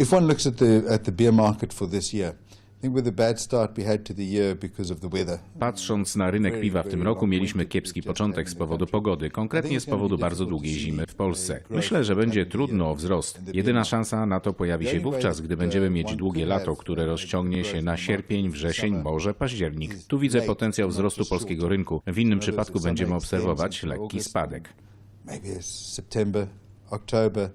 If one looks at the at the beer market for this year. Patrząc na rynek piwa w tym roku, mieliśmy kiepski początek z powodu pogody, konkretnie z powodu bardzo długiej zimy w Polsce. Myślę, że będzie trudno o wzrost. Jedyna szansa na to pojawi się wówczas, gdy będziemy mieć długie lato, które rozciągnie się na sierpień, wrzesień, może październik. Tu widzę potencjał wzrostu polskiego rynku. W innym przypadku będziemy obserwować lekki spadek. Maybe September, October.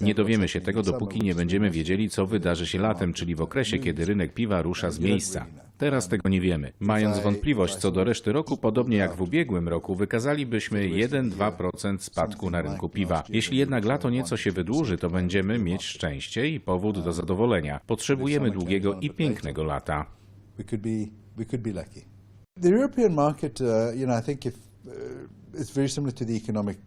Nie dowiemy się tego, dopóki nie będziemy wiedzieli, co wydarzy się latem, czyli w okresie, kiedy rynek piwa rusza z miejsca. Teraz tego nie wiemy. Mając wątpliwość co do reszty roku, podobnie jak w ubiegłym roku, wykazalibyśmy 1-2% spadku na rynku piwa. Jeśli jednak lato nieco się wydłuży, to będziemy mieć szczęście i powód do zadowolenia. Potrzebujemy długiego i pięknego lata. The European market, uh, you know, I think if it's very similar to the economic.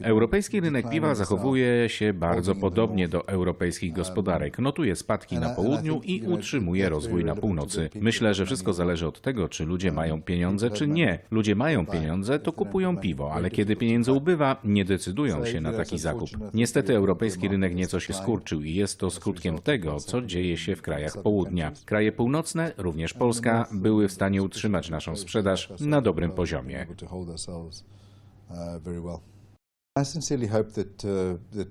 Europejski rynek piwa zachowuje się bardzo podobnie do europejskich gospodarek. Notuje spadki na południu i utrzymuje rozwój na północy. Myślę, że wszystko zależy od tego, czy ludzie mają pieniądze, czy nie. Ludzie mają pieniądze, to kupują piwo, ale kiedy pieniędzy ubywa, nie decydują się na taki zakup. Niestety europejski rynek nieco się skurczył i jest to skutkiem tego, co dzieje się w krajach południa. Kraje północne, również Polska, były w stanie utrzymać naszą sprzedaż na dobrym poziomie. I sincerely hope that uh, that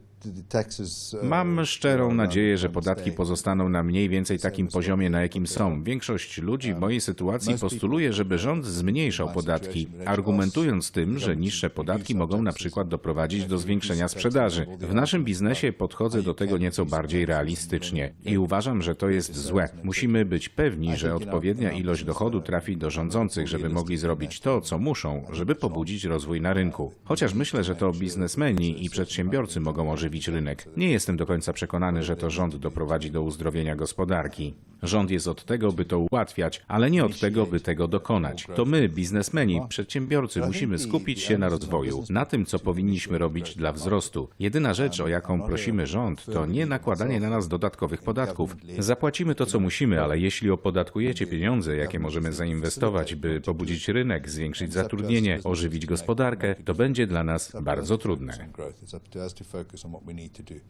Mam szczerą nadzieję, że podatki pozostaną na mniej więcej takim poziomie, na jakim są. Większość ludzi w mojej sytuacji postuluje, żeby rząd zmniejszał podatki, argumentując tym, że niższe podatki mogą na przykład doprowadzić do zwiększenia sprzedaży. W naszym biznesie podchodzę do tego nieco bardziej realistycznie i uważam, że to jest złe. Musimy być pewni, że odpowiednia ilość dochodu trafi do rządzących, żeby mogli zrobić to, co muszą, żeby pobudzić rozwój na rynku. Chociaż myślę, że to biznesmeni i przedsiębiorcy mogą ożywić rynek. Nie jestem do końca przekonany, że to rząd doprowadzi do uzdrowienia gospodarki. Rząd jest od tego, by to ułatwiać, ale nie od tego, by tego dokonać. To my, biznesmeni, przedsiębiorcy, musimy skupić się na rozwoju, na tym, co powinniśmy robić dla wzrostu. Jedyna rzecz, o jaką prosimy rząd, to nie nakładanie na nas dodatkowych podatków. Zapłacimy to, co musimy, ale jeśli opodatkujecie pieniądze, jakie możemy zainwestować, by pobudzić rynek, zwiększyć zatrudnienie, ożywić gospodarkę, to będzie dla nas bardzo trudne. what we need to do.